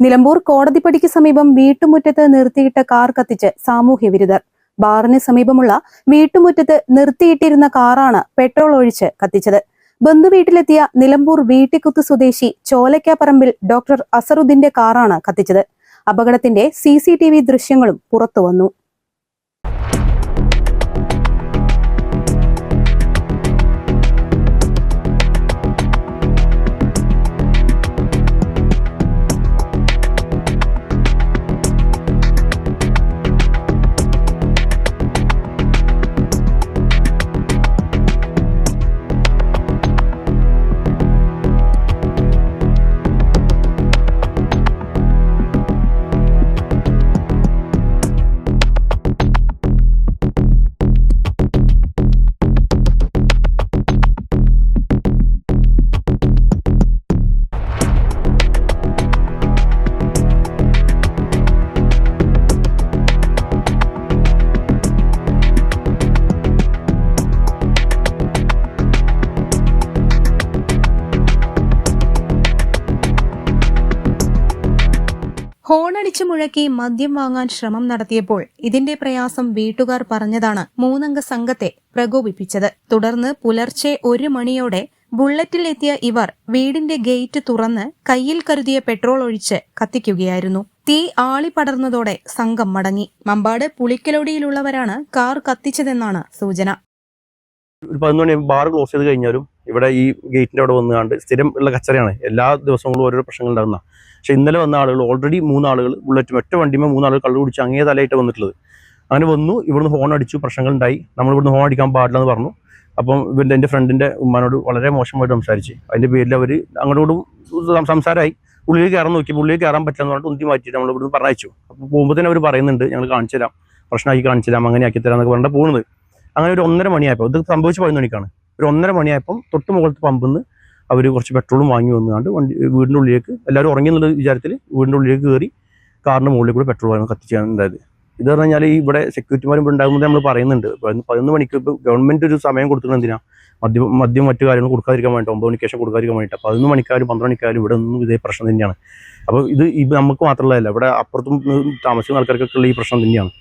നിലമ്പൂർ കോടതിപ്പടിക്ക് സമീപം വീട്ടുമുറ്റത്ത് നിർത്തിയിട്ട കാർ കത്തിച്ച് സാമൂഹ്യ വിരുദ്ധർ. ബാറിന് സമീപമുള്ള വീട്ടുമുറ്റത്ത് നിർത്തിയിട്ടിരുന്ന കാറാണ് പെട്രോൾ ഒഴിച്ച് കത്തിച്ചത്. ബന്ധുവീട്ടിലെത്തിയ നിലമ്പൂർ വീട്ടിക്കുത്ത് സ്വദേശി ചോലക്കാപ്പറമ്പിൽ ഡോക്ടർ അസറുദ്ദീന്റെ കാറാണ് കത്തിച്ചത്. അപകടത്തിന്റെ സി സി ടി വി ദൃശ്യങ്ങളും പുറത്തുവന്നു. ഹോണടിച്ചു മുഴക്കി മദ്യം വാങ്ങാൻ ശ്രമം നടത്തിയപ്പോൾ ഇതിന്റെ പ്രയാസം വീട്ടുകാർ പറഞ്ഞതാണ് മൂന്നംഗ സംഘത്തെ പ്രകോപിപ്പിച്ചത്. തുടർന്ന് പുലർച്ചെ ഒരു മണിയോടെ ബുള്ളറ്റിൽ എത്തിയ ഇവർ വീടിന്റെ ഗേറ്റ് തുറന്ന് കയ്യിൽ കരുതിയ പെട്രോൾ ഒഴിച്ച് കത്തിക്കുകയായിരുന്നു. തീ ആളിപ്പടർന്നതോടെ സംഘം മടങ്ങി. മമ്പാട് പുളിക്കലോടിയിലുള്ളവരാണ് കാർ കത്തിച്ചതെന്നാണ് സൂചന. ബാർ ക്ലോസ് ചെയ്ത് കഴിഞ്ഞാലും ഇവിടെ ഈ ഗേറ്റിന്റെ അവിടെ വന്ന് കണ്ട് സ്ഥിരം ഉള്ള കച്ചറയാണ്. എല്ലാ ദിവസങ്ങളും ഓരോ പ്രശ്നങ്ങൾ ഉണ്ടാകുന്ന പക്ഷെ ഇന്നലെ വന്ന ആളുകൾ ഓൾറെഡി മൂന്നാളുകൾ ബുള്ളറ്റ് ഒറ്റ വണ്ടിമേ മൂന്നാളുകൾ കള്ളു കുടിച്ച് അങ്ങേ തലയായിട്ട് വന്നിട്ടുള്ളത്. അങ്ങനെ വന്നു ഇവിടുന്ന് ഹോൺ അടിച്ചു പ്രശ്നങ്ങൾ ഉണ്ടായി നമ്മൾ ഇവിടുന്ന് ഹോൺ അടിക്കാൻ പാടില്ല എന്ന് പറഞ്ഞു. അപ്പം ഇവന്റെ എന്റെ ഫ്രണ്ടിന്റെ ഉമ്മാനോട് വളരെ മോശമായിട്ട് സംസാരിച്ച്. അതിന്റെ പേരിൽ അവർ അങ്ങോട്ടും സംസാരമായി. ഉള്ളിൽ കയറാൻ നോക്കി. ഉള്ളിൽ കയറാൻ പറ്റില്ല എന്ന് പറഞ്ഞിട്ട് ഉന്തി മാറ്റിയിട്ട് നമ്മൾ ഇവിടുന്ന് പറഞ്ഞയച്ചു. അപ്പോൾ പോകുമ്പോൾ തന്നെ അവർ പറയുന്നുണ്ട് ഞങ്ങൾ കാണിച്ചു തരാം പ്രശ്നമാക്കി കാണിച്ചു തരാം അങ്ങനെ ആക്കി തരാം എന്നൊക്കെ പറഞ്ഞിട്ട് പോകുന്നത്. അങ്ങനെ ഒരു ഒന്നര മണിയായപ്പോൾ ഇത് സംഭവിച്ച് പതിനൊന്ന് മണിക്കാണ്. ഒരു ഒന്നര മണിയായപ്പം തൊട്ട് മുകളിലത്തെ പമ്പിൽ നിന്ന് അവർ കുറച്ച് പെട്രോളും വാങ്ങി വന്നുകൊണ്ട് വണ്ടി വീടിന്റെ ഉള്ളിലേക്ക് എല്ലാവരും ഉറങ്ങി എന്നുള്ള വിചാരത്തിൽ വീടിന്റെ ഉള്ളിലേക്ക് കയറി കാറിന്റെ മുകളിൽ കൂടെ പെട്രോൾ വാങ്ങി കത്തിച്ചാണ് ഉണ്ടായത്. ഇത് പറഞ്ഞു കഴിഞ്ഞാൽ ഇവിടെ സെക്യൂരിറ്റിമാരും ഇവിടെ ഉണ്ടാകുമ്പോൾ നമ്മൾ പറയുന്നുണ്ട്. പതിനൊന്ന് മണിക്ക് ഇപ്പോൾ ഗവൺമെന്റ് ഒരു സമയം കൊടുക്കുന്നത് എന്തിനാ? മദ്യം മദ്യം മറ്റു കാര്യങ്ങൾ കൊടുക്കാതിരിക്കാൻ വേണ്ടി ഒമ്പത് മണിക്ക് ശേഷം കൊടുക്കാതിരിക്കാൻ വേണ്ടിയിട്ട് പതിനൊന്ന് മണിക്കാരും പന്ത്രണ്ട് മണിക്കാരും ഇവിടെ ഒന്നും ഇതേ പ്രശ്നം തന്നെയാണ്. അപ്പോൾ ഇത് ഇത് നമുക്ക് മാത്രമല്ല ഇവിടെ അപ്പുറത്തും താമസിക്കുന്ന ആൾക്കാർക്കൊക്കെ ഉള്ള ഈ പ്രശ്നം തന്നെയാണ്.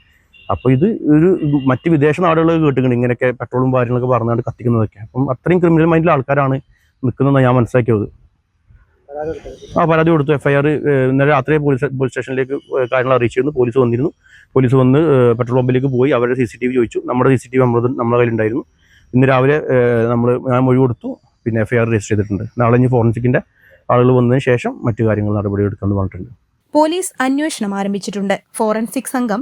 അപ്പോൾ ഇത് ഒരു മറ്റ് വിദേശ നാടുകളിൽ കേട്ടിട്ടുണ്ട്. ഇങ്ങനെയൊക്കെ പെട്രോളും കാര്യങ്ങളൊക്കെ പറഞ്ഞുകൊണ്ട് കത്തിക്കുന്നതൊക്കെ. അപ്പം അത്രയും ക്രിമിനൽ മൈൻഡിലെ ആൾക്കാരാണ് നിൽക്കുന്നതെന്ന് ഞാൻ മനസ്സിലാക്കിയത്. ആ പരാതി കൊടുത്തു. എഫ്ഐആർ ഇന്നലെ രാത്രി പോലീസ് പോലീസ് സ്റ്റേഷനിലേക്ക് കാര്യങ്ങൾ അറിയിച്ചിരുന്നു പോലീസ് വന്നിരുന്നു. പോലീസ് വന്ന് പെട്രോൾ പമ്പിലേക്ക് പോയി. അവരുടെ സി സി ടി വി ചോദിച്ചു. നമ്മുടെ സി സി ടി വി നമ്മുടെ നമ്മുടെ കയ്യിലുണ്ടായിരുന്നു. ഇന്ന് രാവിലെ നമ്മൾ ഞാൻ മൊഴി കൊടുത്തു. പിന്നെ എഫ് ഐ ആർ രജിസ്റ്റർ ചെയ്തിട്ടുണ്ട്. നാളെ ഇനി ഫോറൻസിക്കിന്റെ ആളുകൾ വന്നതിന് ശേഷം മറ്റു കാര്യങ്ങൾ നടപടി എടുക്കാമെന്ന് പറഞ്ഞിട്ടുണ്ട്. പോലീസ് അന്വേഷണം ആരംഭിച്ചിട്ടുണ്ട്. ഫോറൻസിക് സംഘം